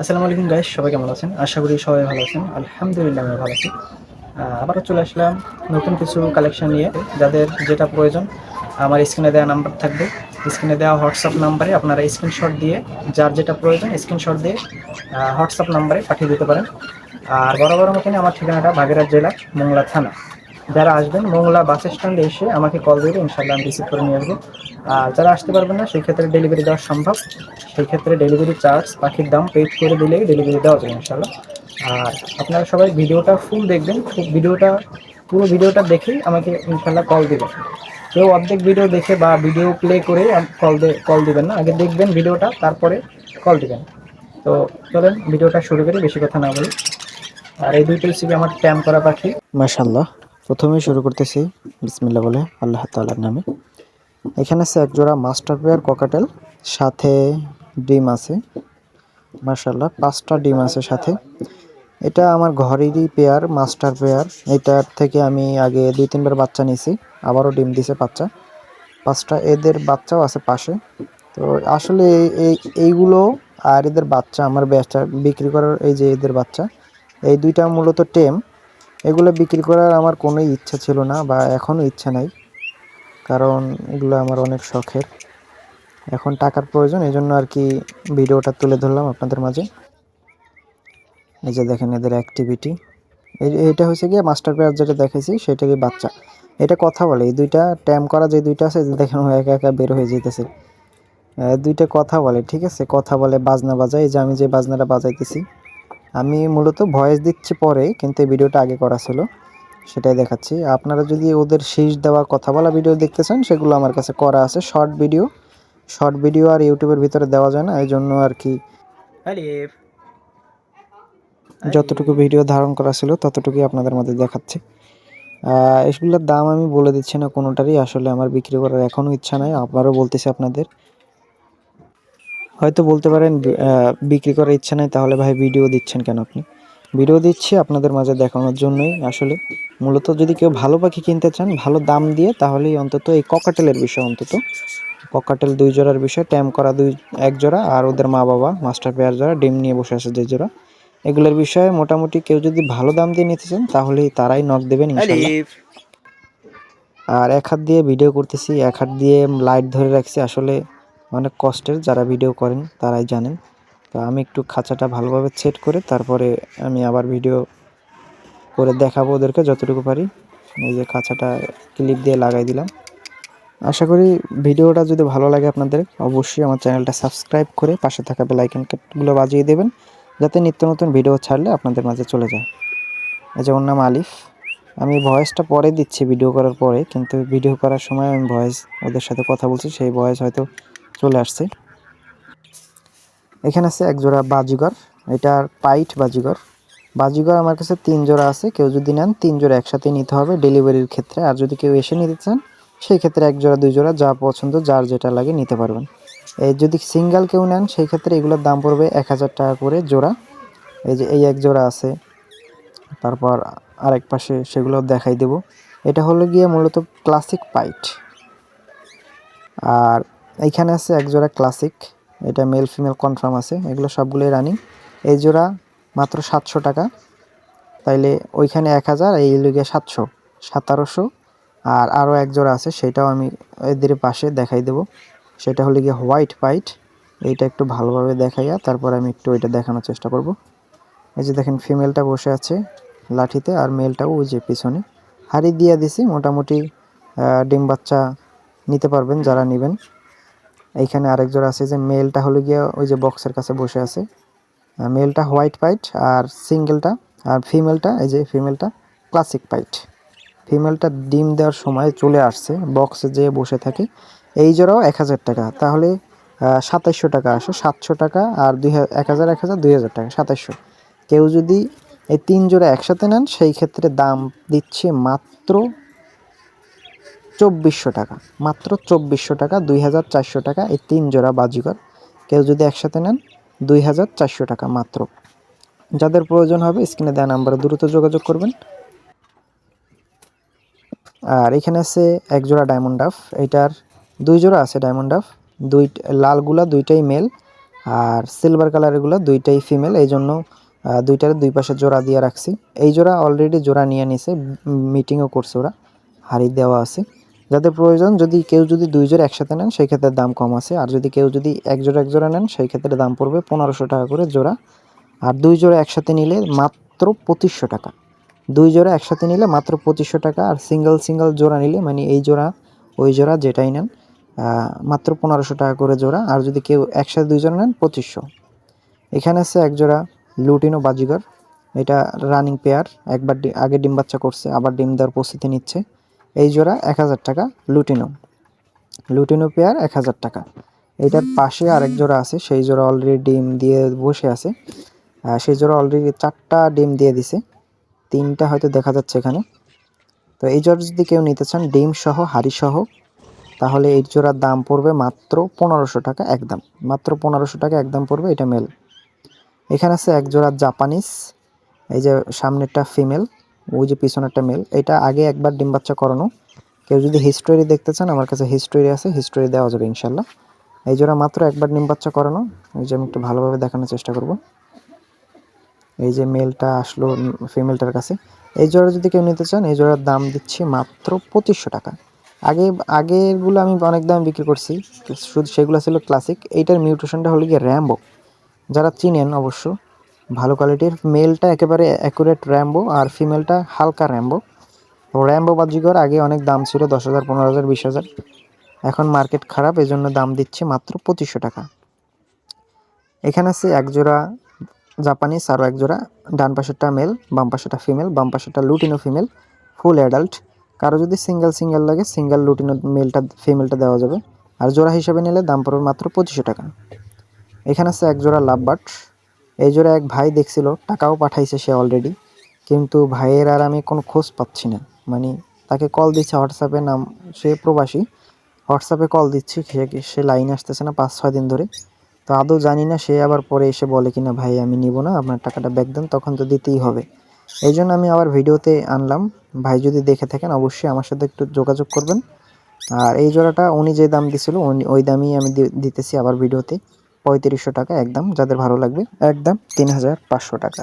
আসসালামু আলাইকুম গাইস সবাই কেমন আছেন? আশা করি সবাই ভালো আছেন। আলহামদুলিল্লাহ আমি ভালো আছি। আবারও চলে আসলাম নতুন কিছু কালেকশন নিয়ে। যাদের যেটা প্রয়োজন, আমার স্ক্রিনে দেওয়া নাম্বার থাকবে। স্ক্রিনে দেওয়া হোয়াটসঅ্যাপ নাম্বারে আপনারা স্ক্রিনশট দিয়ে, যার যেটা প্রয়োজন স্ক্রিনশট দিয়ে হোয়াটসঅ্যাপ নাম্বারে পাঠিয়ে দিতে পারেন। আর বরাবর মতনই আমার ঠিকানাটা বাগেরহাট জেলা, মোংলা থানা। যারা আসবেন, মোংলা বাস স্ট্যান্ডে এসে আমাকে কল দেবে ইনশাল্লাহ আমি রিসিভ করে নিয়ে আসব। আর যারা আসতে পারবেন না সেই ক্ষেত্রে ডেলিভারি দেওয়া সম্ভব। সেই ক্ষেত্রে ডেলিভারি চার্জ পাখির দাম পেড করে দিলেই ডেলিভারি দেওয়া যাবে ইনশাল্লাহ আর আপনারা সবাই ভিডিওটা ফুল দেখবেন ভিডিওটা, পুরো ভিডিওটা দেখেই আমাকে ইনশাল্লাহ কল দেবেন। কেউ অর্ধেক ভিডিও দেখে বা ভিডিও প্লে করে কল কল দিবেন না, আগে দেখবেন ভিডিওটা, তারপরে কল দিবেন। তো চলেন, ভিডিওটা শুরু করি, বেশি কথা না বলি। আর এই দুইটা রেসিপি আমার ট্যাম করা পাখি। মাশাল্লাহ প্রথমেই শুরু করতেছি বিসমিল্লা বলে আল্লাহ তাআলার নামে। এখানে আছে এক জোড়া মাস্টার পেয়ার ককাটেল, সাথে ডিম আছে মাশাল্লাহ পাঁচটা ডিম আছে সাথে। এটা আমার ঘরেরই পেয়ার, মাস্টার পেয়ার। এটার থেকে আমি আগে দুই তিনবার বাচ্চা নিয়েছি, আবারও ডিম দিছে বাচ্চা। পাঁচটা এদের বাচ্চাও আছে পাশে। তো আসলে এই, এইগুলো আর এদের বাচ্চা, আমার বেচা বিক্রি করার এই যে এদের বাচ্চা, এই দুইটা মূলত টেম। এগুলো বিক্রি করার আমার কোনো ইচ্ছা ছিল না বা এখনও ইচ্ছা নাই। কারণ এগুলো আমার অনেক শখের। এখন টাকার প্রয়োজন এই জন্য আর কি ভিডিওটা তুলে ধরলাম আপনাদের মাঝে। এই যে দেখেন এদের অ্যাক্টিভিটি এইটা হচ্ছে গিয়ে মাস্টার পেয়ার যেটা দেখেছি সেটারই বাচ্চা। এটা কথা বলে, এই দুইটা ট্যাম করা যে দুইটা আছে দেখেন একা একা বের হয়ে যেতেছে দুইটা কথা বলে, ঠিক আছে? কথা বলে, বাজনা বাজায়। এই যে আমি যে বাজনাটা বাজাইতেছি আমি মূলত ভয়েস দিচ্ছি পরে কিন্তু এই ভিডিওটা আগে করা ছিল। সেটাই দেখাচ্ছি। আপনারা যদি ওদের শীষ দেওয়া কথা বলা ভিডিও দেখতে চান সেগুলো আমার কাছে করা আছে শর্ট ভিডিও। শর্ট ভিডিও আর ইউটিউবের ভিতরে দেওয়া যায় না এই জন্য আর কি। যতটুকু ভিডিও ধারণ করা ছিল ততটুকুই আপনাদের মধ্যে দেখাচ্ছি। এগুলোর দাম আমি বলে দিচ্ছি না কোনোটারই আসলে আমার বিক্রি করার এখনও ইচ্ছা নাই। আবারও বলতেছি আপনাদের হয়তো বলতে পারেন বিক্রি করার ইচ্ছা নাই তাহলে ভাই ভিডিও দিচ্ছেন কেন আপনি? ভিডিও দিচ্ছি আপনাদের মাঝে দেখানোর জন্যই আসলে। মূলত যদি কেউ ভালো পাখি কিনতে চান ভালো দাম দিয়ে তাহলেই অন্তত এই ককাটেলের বিষয় অন্তত। ককাটেল দুই জোড়ার বিষয় ট্যাম করা দুই এক জোড়া আর ওদের মা বাবা মাস্টার পেয়ার জোড়া ডিম নিয়ে বসে আছে যে জোড়া। এগুলোর বিষয়ে মোটামুটি কেউ যদি ভালো দাম দিয়ে নিতে চান তাহলেই তারাই নক দেবেন আর এক হাত দিয়ে ভিডিও করতেছি এক হাত দিয়ে লাইট ধরে রাখছি আসলে অনেক কষ্টের যারা ভিডিও করেন, তারাই জানেন। তো আমি একটু খাঁচাটা ভালোভাবে সেট করে তারপরে আমি আবার ভিডিও করে দেখাবো ওদেরকে যতটুকু পারি। এই যে খাঁচাটা ক্লিপ দিয়ে লাগাই দিলাম। আশা করি ভিডিওটা যদি ভালো লাগে আপনাদের, অবশ্যই আমার চ্যানেলটা সাবস্ক্রাইব করে পাশে থাকা বেলাইকনগুলো বাজিয়ে দেবেন, যাতে নিত্য নতুন ভিডিও ছাড়লে আপনাদের মাঝে চলে যায়। এই যে নাম আলিফ। আমি ভয়েসটা পরে দিচ্ছি ভিডিও করার পরে, কিন্তু ভিডিও করার সময় আমি ভয়েস ওদের সাথে কথা বলছি, সেই ভয়েস হয়তো আসছে। এখানে আছে এক জোড়া বাজিগর। এটার পাইট বাজিগর। বাজিগর আমার কাছে তিন জোড়া আছে। কেউ যদি নেন, তিন জোড়া একসাথে নিতে হবে ডেলিভারির ক্ষেত্রে। আর যদি কেউ এসে নিতে চান, সেই ক্ষেত্রে এক জোড়া, দুই জোড়া, যা পছন্দ, যার যেটা লাগে নিতে পারবেন। এই যদি সিঙ্গেল কেউ নেন, সেই ক্ষেত্রে এগুলোর দাম পড়বে এক হাজার টাকা করে জোড়া। এই যে এই এক জোড়া আছে, তারপর আরেক পাশে সেগুলো দেখাই দেব। এটা হলো গিয়ে মূলত ক্লাসিক পাইট। আর এইখানে আছে এক জোড়া ক্লাসিক এটা মেল ফিমেল কনফার্ম আছে, এগুলো সবগুলোই রানিং এই জোড়া মাত্র সাতশো টাকা, তাইলে ওইখানে এক হাজার, এই লিগে সাতশো, সতেরোশো, আর আরও এক জোড়া আছে, সেটাও আমি এদের পাশে দেখাই দেব। সেটা হলো গিয়ে হোয়াইট পাইট, এইটা একটু ভালোভাবে দেখাইয়া তারপর আমি একটু এটা দেখানোর চেষ্টা করব। এই যে দেখেন ফিমেলটা বসে আছে লাঠিতে, আর মেলটাও ওই যে পিছনে। হাড়ি দিয়ে দিছি, মোটামুটি ডিম বাচ্চা নিতে পারবেন যারা নেবেন। এইখানে আরেক জোড়া আছে যে মেলটা হলো গিয়ে ওই যে বক্সের কাছে বসে আছে। মেলটা হোয়াইট পাইট আর সিঙ্গেলটা আর ফিমেলটা এই যে ফিমেলটা ক্লাসিক পাইট ফিমেলটা ডিম দেওয়ার সময় চলে আসছে বক্সে যেয়ে বসে থাকে। এই জোড়াও এক হাজার টাকা, তাহলে সাতাইশশো টাকা আসে, সাতশো টাকা আর দুই এক হাজার এক হাজার, দুই হাজার টাকা, সাতাইশশো। কেউ যদি এই তিন জোড়া একসাথে নেন, সেই ক্ষেত্রে দাম দিচ্ছে মাত্র চব্বিশশো টাকা। মাত্র চব্বিশশো টাকা, দুই হাজার চারশো টাকা এই তিন জোড়া বাজিকর কেউ যদি একসাথে নেন, দুই হাজার চারশো টাকা মাত্র। যাদের প্রয়োজন হবে, স্ক্রিনে দেওয়া নাম্বারে দ্রুত যোগাযোগ করবেন। আর এখানে আছে এক জোড়া ডায়মন্ড ডাফ এটার দুই জোড়া আছে ডায়মন্ড ডাফ দুই, লালগুলা দুইটাই মেল, আর সিলভার কালারগুলো দুইটাই ফিমেল। এই জন্য দুইটার দুই পাশে জোড়া দিয়ে রাখছি। এই জোড়া অলরেডি জোড়া নিয়ে নিছে মিটিংও করছে ওরা। হাড়ি দেওয়া আছে। যাদের প্রয়োজন, যদি কেউ যদি দুই জোড়া একসাথে নেন, সেই ক্ষেত্রে দাম কম আছে। আর যদি কেউ যদি এক জোড়া এক জোড়া নেন, সেই ক্ষেত্রে দাম পড়বে পনেরোশো টাকা করে জোড়া। আর দুই জোড়া একসাথে নিলে মাত্র পঁচিশশো টাকা। দুই জোড়া একসাথে নিলে মাত্র পঁচিশশো টাকা। আর সিঙ্গেল সিঙ্গেল জোড়া নিলে মানে এই জোড়া, ওই জোড়া যেটাই নেন মাত্র পনেরোশো টাকা করে জোড়া। আর যদি কেউ একসাথে দুই জোড়া নেন, পঁচিশশো। এখানে আছে এক জোড়া লুটিনো বাজিগর। এটা রানিং পেয়ার একবার আগে ডিম বাচ্চা করছে, আবার ডিম দেওয়ার প্রস্তুতি নিচ্ছে। এই জোড়া এক হাজার টাকা, লুটিনো। লুটিনো পেয়ার এক হাজার টাকা। এটার পাশে আরেক জোড়া আছে, সেই জোড়া অলরেডি ডিম দিয়ে বসে আছে। সেই জোড়া অলরেডি চারটা ডিম দিয়ে দিছে। তিনটা হয়তো দেখা যাচ্ছে এখানে। তো এই জোড়া যদি কেউ নিতে চান, ডিম সহ, হাড়ি সহ, তাহলে এই জোড়ার দাম পড়বে মাত্র পনেরোশো টাকা একদম। মাত্র পনেরোশো টাকা একদম পড়বে এটা মেল এখানে আছে এক জোড়া জাপানিজ এই যে সামনেরটা ফিমেল ওই যে পিছনেরটা মেল এটা আগে একবার ডিম বাচ্চা করানো। কেউ যদি হিস্টোরি দেখতে চান, আমার কাছে হিস্টোরি আছে হিস্টোরি দেওয়া যাবে ইনশাল্লাহ এই জোড়া মাত্র একবার ডিম বাচ্চা করানো। এই যে আমি একটু ভালোভাবে দেখানোর চেষ্টা করব। এই যে মেলটা আসলো ফিমেলটার কাছে। এই জোড়া যদি কেউ নিতে চান, এই জোড়ার দাম দিচ্ছি মাত্র পঁচিশশো টাকা। আগে, আগেরগুলো আমি অনেক দাম বিক্রি করছি। শুধু সেগুলো ছিল ক্লাসিক এইটার মিউটেশনটা হলো গিয়ে র্যাম্বো যারা চিনেন অবশ্য ভালো কোয়ালিটির মেলটা একেবারে অ্যাকুরেট র্যাম্বো আর ফিমেলটা হালকা র্যাম্বো র্যাম্বো বাজিগর আগে অনেক দাম ছিল দশ হাজার, পনেরো হাজার, বিশ হাজার। এখন মার্কেট খারাপ এই জন্য দাম দিচ্ছে মাত্র পঁচিশশো টাকা। এখানে আছে এক জোড়া জাপানিজ আরও এক জোড়া ডান পাশেরটা মেল বাম পাশেরটা ফিমেল বাম পাশেরটা লুটিনো ফিমেল ফুল অ্যাডাল্ট কারও যদি সিঙ্গেল সিঙ্গেল লাগে সিঙ্গেল লুটিনো মেলটা ফিমেলটা দেওয়া যাবে। আর জোড়া হিসেবে নিলে দাম পড়বে মাত্র পঁচিশশো টাকা। এখানে আছে এক জোড়া লাভ বাট এই জোড়া এক ভাই দেখছিল, টাকাও পাঠাইছে সে অলরেডি কিন্তু ভাইয়ের আর আমি কোনো খোঁজ পাচ্ছি না। মানে তাকে কল দিচ্ছে হোয়াটসঅ্যাপে নাম, সে প্রবাসী হোয়াটসঅ্যাপে কল দিচ্ছি, সে সে লাইনে আসতেছে না পাঁচ, ছয় দিন ধরে। তো আদৌ জানি না সে আবার পরে এসে বলে কি না ভাই, আমি নিব না, আপনার টাকাটা ব্যাক দেন, তখন তো দিতেই হবে। এই জন্য আমি আবার ভিডিওতে আনলাম। ভাই যদি দেখে থাকেন, অবশ্যই আমার সাথে একটু যোগাযোগ করবেন। আর এই জোড়াটা উনি যে দাম দিছিল, উনি, ওই দামই আমি দিতেছি আবার ভিডিওতে। পঁয়ত্রিশশো টাকা একদম যাদের ভালো লাগবে একদম তিন হাজার পাঁচশো টাকা।